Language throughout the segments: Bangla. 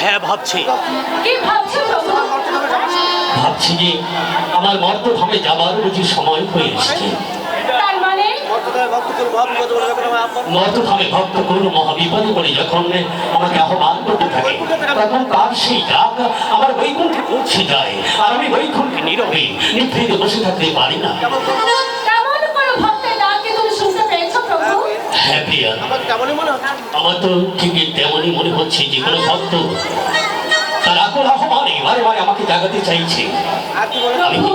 হ্যাঁ ভাবছি। কি ভাবছ প্রভু? ভাবছি যে আমার মর্তধামে যাবার বুঝি সময় হয়ে এসেছে। মানে? মর্তধামে ভক্ত করুন মহাবিপদে পড়ে যখন আমাকে আহ্বান করতে থাকে তখন তার সেই ডাক আমার বৈকুণ্ঠে পৌঁছে যায় আর আমি বৈকুণ্ঠে নীরবে নিভৃতে বসে থাকতে পারি না কেমন করে ভক্তের ডাকে তুমি শুনতে পেয়েছ প্রভু হ্যাঁ আমার তো ঠিকই তেমনই মনে হচ্ছে যে কোনো ভক্ত তার আকল আহ্বানে বারে বারে আমাকে জাগাতে চাইছে। আমি কি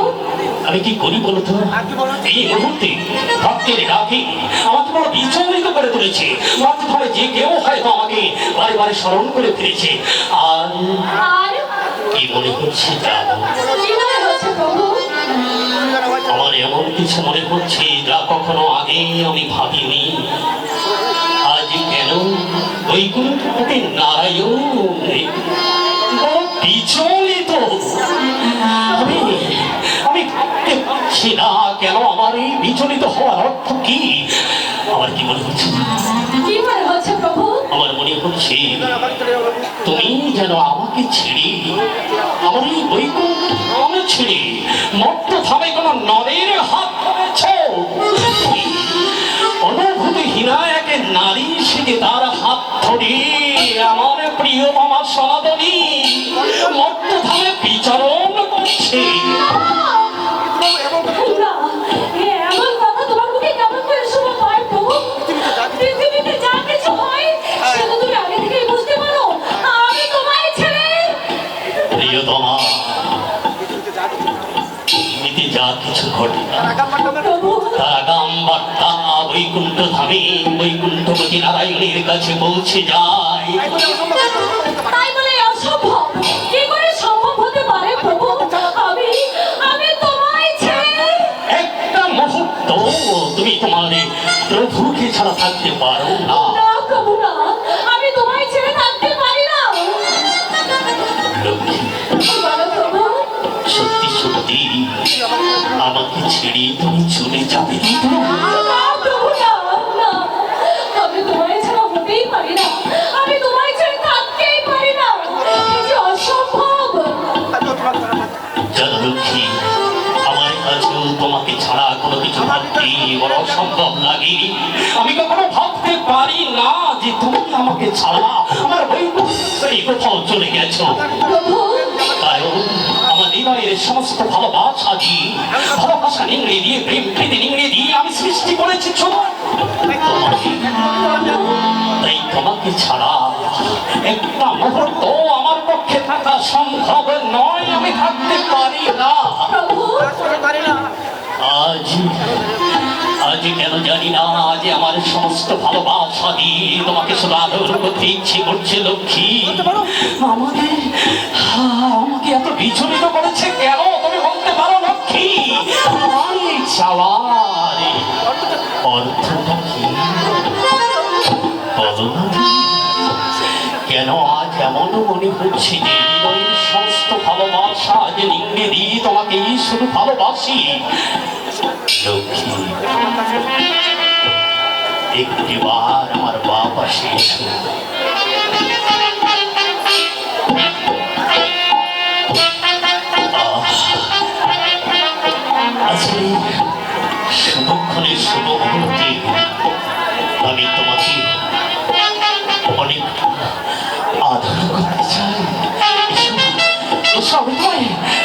আমি কি করি বলো তো? এই মুহূর্তে ভক্তের ডাকে আমাকে বড় বিচলিত করে তুলেছে। যে কেউ হয়তো আমাকে বারে বারে স্মরণ করে ফিরেছে আর কি মনে হচ্ছে মনে প্রভু? আমার এমন কিছু মনে হচ্ছে যা কখনো আগে আমি ভাবিনি। আজ কেন বৈকুণ্ঠপতি নারায়ণ বিচলিত? আমি আমি পারছি না কেন আমার এই বিচলিত হওয়ার অর্থ কি? আমার কি মনে হচ্ছে? কি মনে হচ্ছে প্রভু? আমার মনে হচ্ছে তুমি যেন আমাকে ছেড়ে আমার এই বৈকুণ্ঠ মত্ত থামে কোন নদের হাত ধরেছ বার্তা বৈকুণ্ঠ ধামে বৈকুণ্ঠপতি নারায়ণের কাছে পৌঁছে যায়। বড় অসম্ভব লাগে আমি কখনো ভাবতে পারি না যে তুমি আমাকে ছাড়া আমার বৈকুণ্ঠে কোথাও চলে গেছো। কারণ আমার হৃদয়ের সমস্ত ভালোবাসা দিয়ে ভালোবাসা নিংড়ে দিয়ে প্রেম প্রীতি নিংড়ে দিয়ে আমি সৃষ্টি করেছি ছোট তাই তোমাকে ছাড়া একটা মুহূর্ত আমার পক্ষে থাকা সম্ভব নয় আমি থাকতে পারি না। আজ আজ কেন জানি না আজ আমার সমস্ত ভালোবাসা দিয়ে তোমাকে শুধু আদর করতে ইচ্ছে করছে লক্ষ্মী। আমাকে আমাকে এত বিচলিত করেছে কেন তুমি বলতে পারো লক্ষ্মী? আমার অর্থটা কি? বলো কেন এমন মনে হচ্ছে যে সমস্ত ভালোবাসা যে নিংড়ে দিয়ে তোমাকে শুধু ভালোবাসি একটিবার আমার শুভ মুহূর্তে আমি তোমাকে অনেক আদর করতে চাই এসো, এসো আমি তোমায় আদর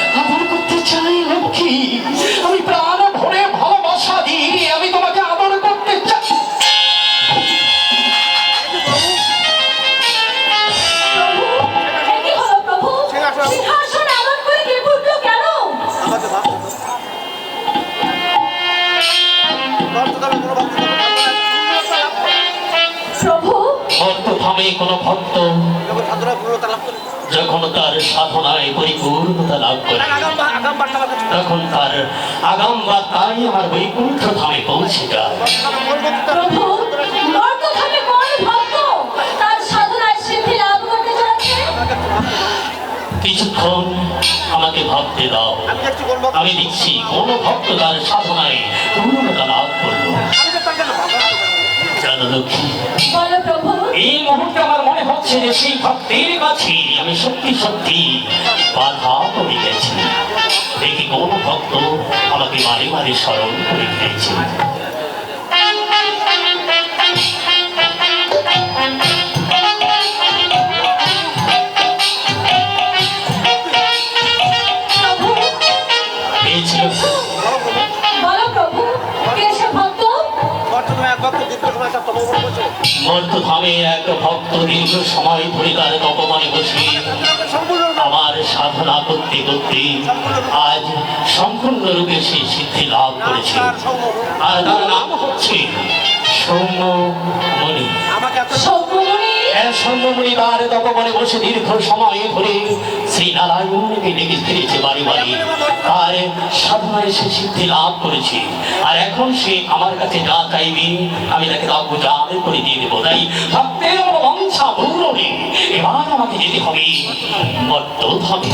বার্তায় আমার বৈকুণ্ঠ ধামে পৌঁছে যায় প্রভু নর্তধামে কোন ভক্ত তার সাধনায় সিদ্ধি লাভ করতে যাচ্ছে কিছুক্ষণ আমাকে ভাবতে দাও। আমি দেখছি কোন ভক্ত তার সাধনায় পূর্ণতা লাভ করল। জানো লক্ষ্মী বলো প্রভু এই মুহূর্তে আমার মনে হচ্ছে যে সেই ভক্তের কাছে আমি সত্যি সত্যি বাধা পড়ে গেছি। দেখি কোন ভক্ত আমাকে বারে বারে স্মরণ করে ফেলেছে প্রভু পেয়েছিল করছে মর্তধামে এক ভক্ত দীর্ঘ সময় ধরে তার তপমানে বসে আমার সাধনা করতে করতে আজ সম্পূর্ণরূপে সে সিদ্ধি লাভ করেছে। আর তার নাম হচ্ছে সৌম্যমণি। সৌম্যমণি? তপবনে বসে দীর্ঘ সময় ধরে শ্রী নারায়ণকে ডেকে ফিরেছে বাড়ি বাড়ি। আর সাধনায় সে সিদ্ধি লাভ করেছে। আর এখন সে আমার কাছে যা চাইবে আমি তাকে করে দিয়ে দেবো। তাই ভক্তের বংশা ভৌরবে এবার আমাকে যেতে হবে। হবে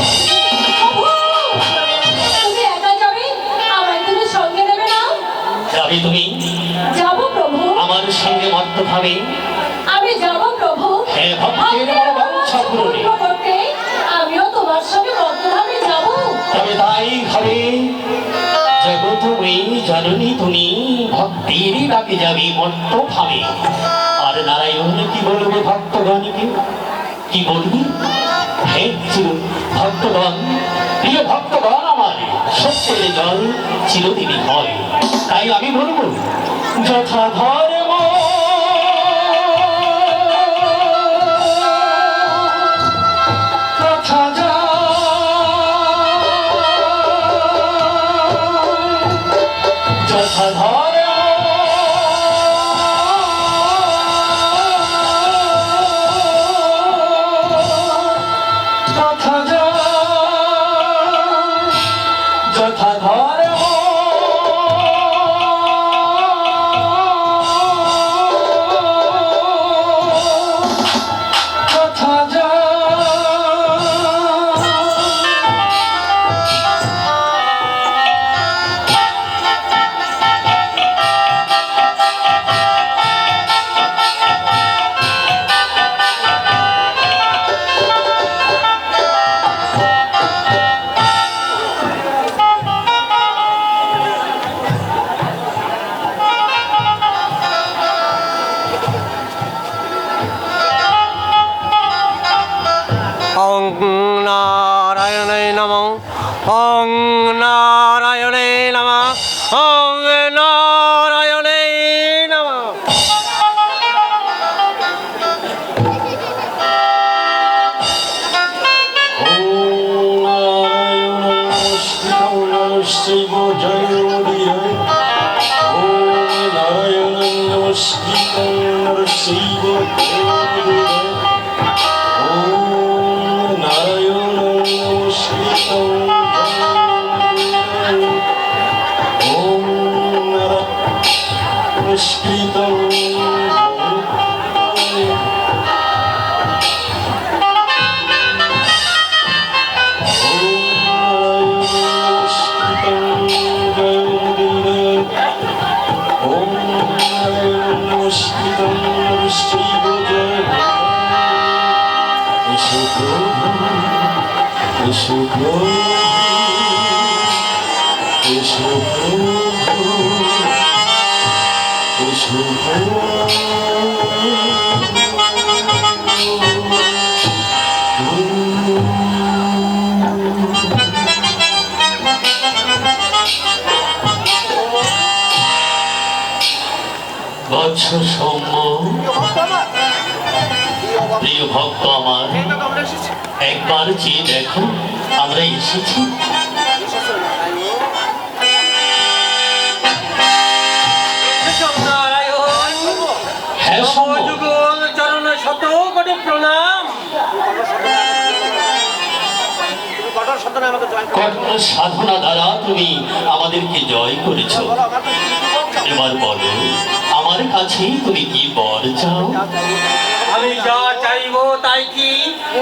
তুমি যাবে? যাবে প্রভু। আমার সঙ্গে মত্ত হবে আমি যাব প্রভু। হ্যাঁ, ভক্তের আপনার বাঞ্ছা পূরণে। পূর্ণ করতে আমিও তোমার সঙ্গে বদ্ধভাবে যাব। তবে তাই হবে জগৎ ওই জননী তুমি ভক্তির ডাকে যাবে মর্ত ভাবে। আর নারায়ণ কি বলবে ভক্তগণকে? কি বলবি? হে চির ভক্তগণ প্রিয় ভক্তগণ আমার সত্যের জল চিরদিনই হয়। তাই আমি বলব যথা ওং নারায়ণে নম ওং escrita বৎস সৌম্য? প্রিয় ভক্ত আমার, একবার চেয়ে দেখো, আমরা এসেছি। হ্যাঁ সাধনা দ্বারা তুমি আমাদেরকে জয় করেছ? এবার বলো আমার কাছে তুমি কি বর চাও? আমি যা চাইব তাই কি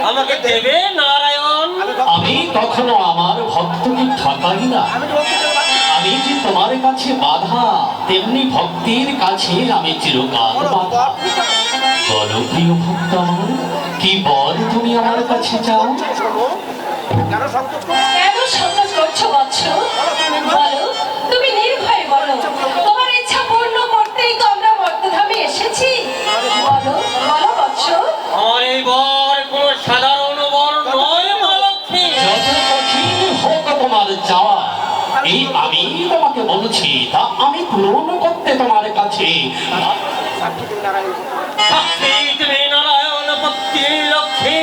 আমাকে দেবে নারায়ণ? আমি কখনো আমার ভক্তকে ঠকাই না। আমি যে তোমার কাছে বাধা তেমনি ভক্তির কাছে আমি চিরকাল বলো, বাধা? বলো প্রিয় ভক্ত আমার কি বর তুমি আমার কাছে চাও? কেন সংকোচ করছ? কেন সংকোচ করছ বৎস? যাওয়া। এই আমি তোমাকে বলছি তা আমি পূরণ করতে তোমার কাছে। নারায়ণ। লক্ষ্মী।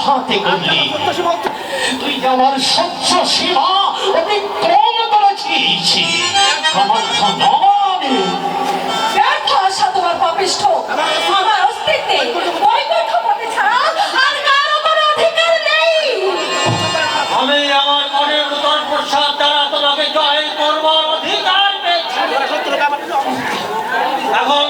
আঘাতে করলি সত্যি বলছো? তুই যে আমার সহ্য সীমা করেছিস ব্যর্থ আশা পাপিষ্ঠ। আমার অস্তিত্বে বৈকুণ্ঠ পথে ছাড়া আর কারও কোনো অধিকার নেই। আমি আমার মনের উত্তর প্রসাদ দ্বারা তোমাকে জয় করবার অধিকার পেয়েছি। এখন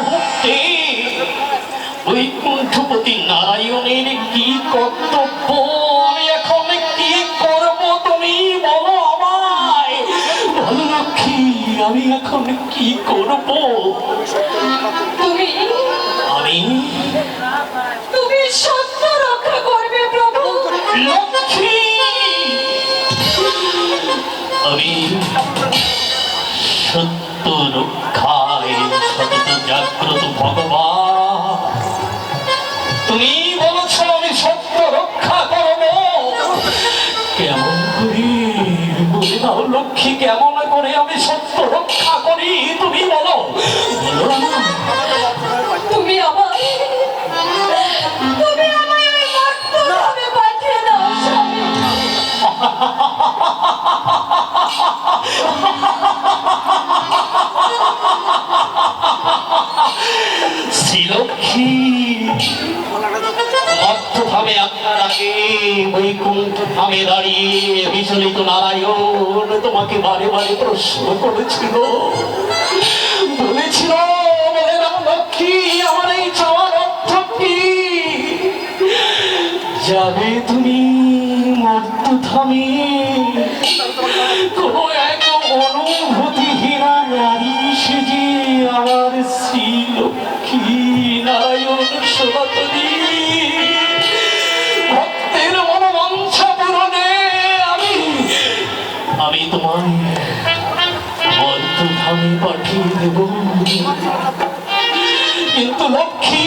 মুহূর্তে বৈকুণ্ঠপতি নারায়ণের কি কর্তব্য? শ্রীলক্ষ্মী অর্থভাবে আপনার আগে বৈকুণ্ঠ ধামে দাঁড়িয়ে বিচলিত নারায়ণ তোমাকে বারে বারে প্রশ্ন করেছিল। বলেছিল, বলে না লক্ষ্মী, আমার যাবে তুমি মর্ত ধামে কোনো এক অনুভূতিহীনা নারী সেজে আমার শ্রী লক্ষ্মী নারায়ণ সনাতনী ভক্তের মনোবাঞ্ছা পূরণে আমি আমি তোমায় মর্তধামে পাঠিয়ে দেব। কিন্তু লক্ষ্মী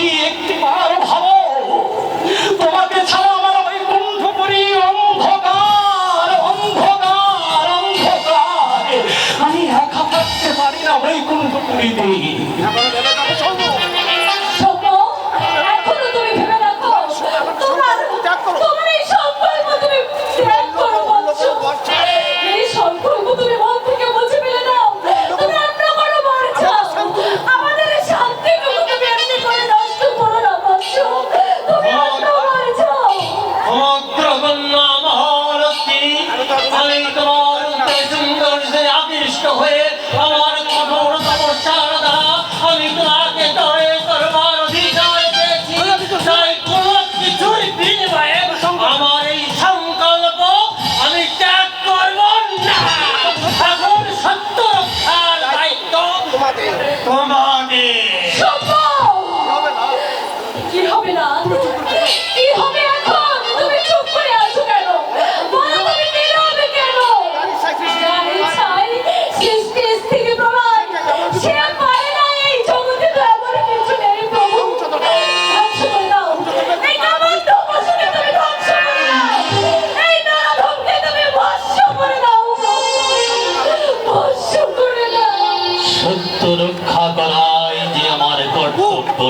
তোমাকে সম্ভব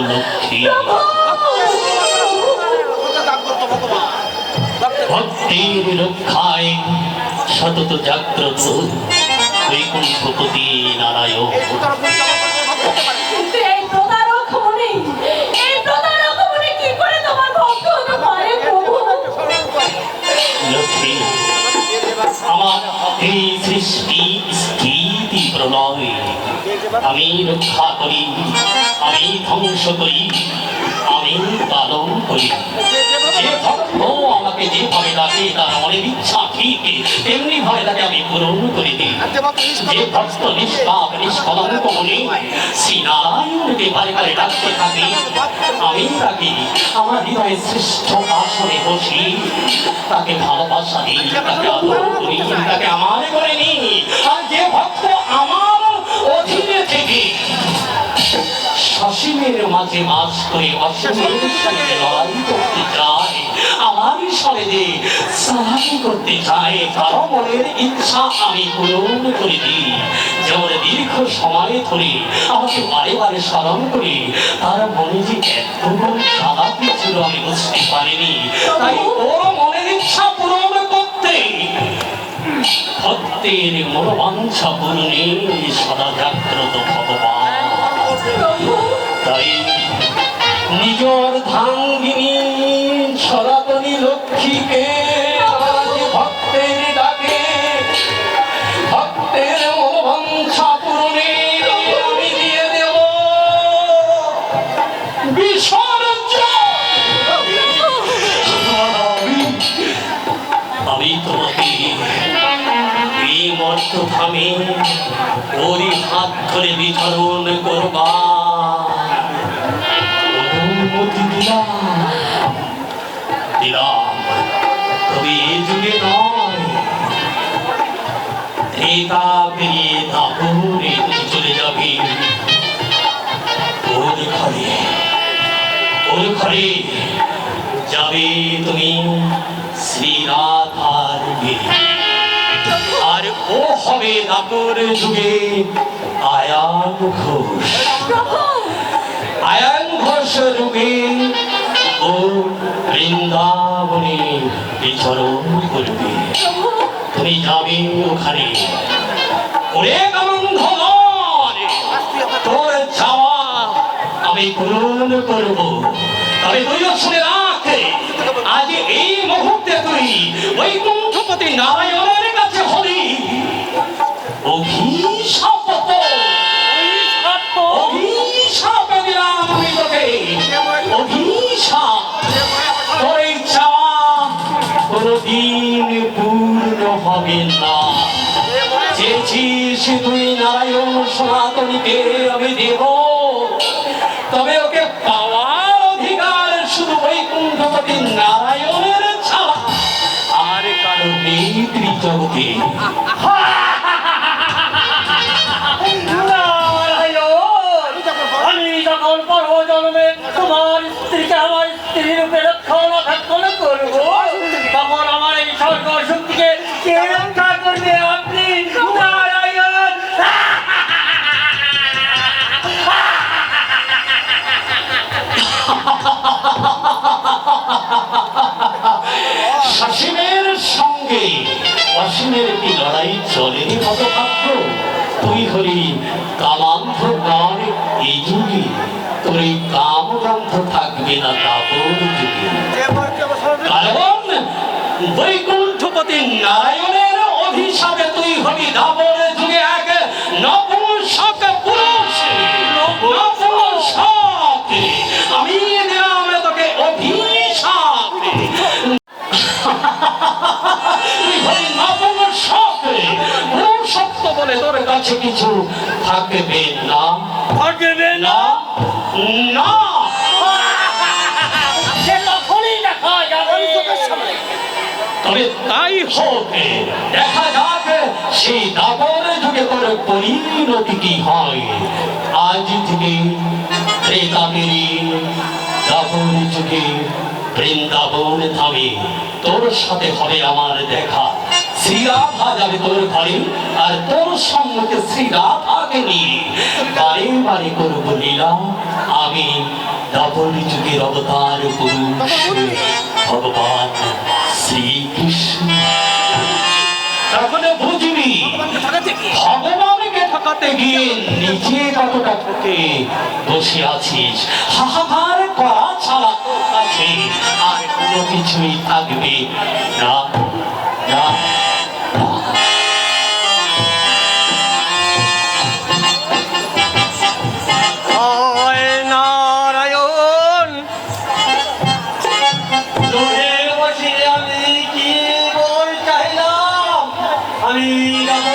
লক্ষ্মী ভক্তির রক্ষায় সতত জাগ্রত বৈকুণ্ঠপতি নারায়ণ। হতে লক্ষ্মী আমার এই সৃষ্টি স্থিতি প্রলয় আমি রক্ষা করি আমি ধ্বংস করি আমি পালন করি। যে ভক্ত আমাকে যেভাবে ডাকে তার মনের ইচ্ছা ঠিক তেমনি ভাবে তাকে আমি পূরণ করে। দিই যে ভক্ত নিষ্পাপ নিষ্কলঙ্ক শ্রী নারায়ণকে বারে বারে ডাকতে থাকি। আমি তাকে আমার হৃদয়ে শ্রেষ্ঠ আসনে বসি। তাকে ভালোবাসা দিই তাকে আদর করি তাকে আমার করে নিই সসীমের মাঝে বাস করে করতে চায় আমার যে সাহায্য করতে চায় কারও মনের ইচ্ছা আমি পূরণ করে দিই। যেমন দীর্ঘ সময় ধরে আমাকে বারে বারে স্মরণ করে তার মনে যে এত সাদা ছিল আমি বুঝতে পারিনি। তাই ওর মনের ইচ্ছা পূরণ করতে ভক্তের মনোবাঞ্ছা পূরণে সদা জাগ্রত ভগবান। নিজর ধাঙ্গিনী সনাতনী লক্ষ্মীকে বিচরণ করবা। তবে এ যুগে নয়। ত্রেতা চলে যাবে। ওর ঘরে ওর ঘরে যাবে তুমি বিয়ে আর ও হবে দাপর যুগে আয়ান ঘোষ। আয়ান ঘোষ যুগে ও বৃন্দাবনে বিচরণ করবে। তুমি যাবে ওখানে। ওরে তোর চাওয়া আমি পূরণ করব। তবে তুই শুনে রাখ আজ এই মুহূর্তে তুই বৈকুণ্ঠপতি নারায়ণের কাছে হলি অভিশাপ সত্য অভিশাপ দিলাম আমি তোকে অভিশাপ তোর চাওয়া কোনদিন পূর্ণ হবে না চেয়েছিস তুই নারায়ণ সনাতনীকে আমি দেব তবে ওকে পাওয়ার অধিকার শুধু বৈকুণ্ঠপতি নারায়ণের ছাড়া আর কারও নেই ত্রিজগতে তোমার স্ত্রীকে আমার স্ত্রীর রূপে রক্ষণাবেক্ষণ করব। তখন আমার এই স্বর্গ শক্তিকে কে রক্ষা করবে আপনি? নারায়ণ! সঙ্গে অসীমের কি লড়াই চলে তুই হলি কামান্ধ গান এই যুগে। থাকবে না তাপর যুগে কারণ বৈকুণ্ঠপতি নারায়ণের অভিশাপে তুই হবি দাপর হোক দেখা যাক সেই দাপর যুগে তোর পরিণতি কি হয়। আজ থেকে দাপর যুগে বৃন্দাবন ধামে তোর সাথে হবে আমার দেখা। শ্রীরাধা যাবে তোর ঘরে আর তোর সম্মুখে শ্রীরাধাকে নিয়ে। বারে বারে করব লীলা আমি দাপর যুগের অবতার পুরুষ। ভগবান শ্রীকৃষ্ণ। তখন বুঝবি ভগবানকে ঠকাতে গিয়ে। নিজে কতটা ঠকে বসে আছিস হাহাকার করা ছাড়া তোর কাছে আর কোনো কিছুই থাকবে না। না। আমি রাবণ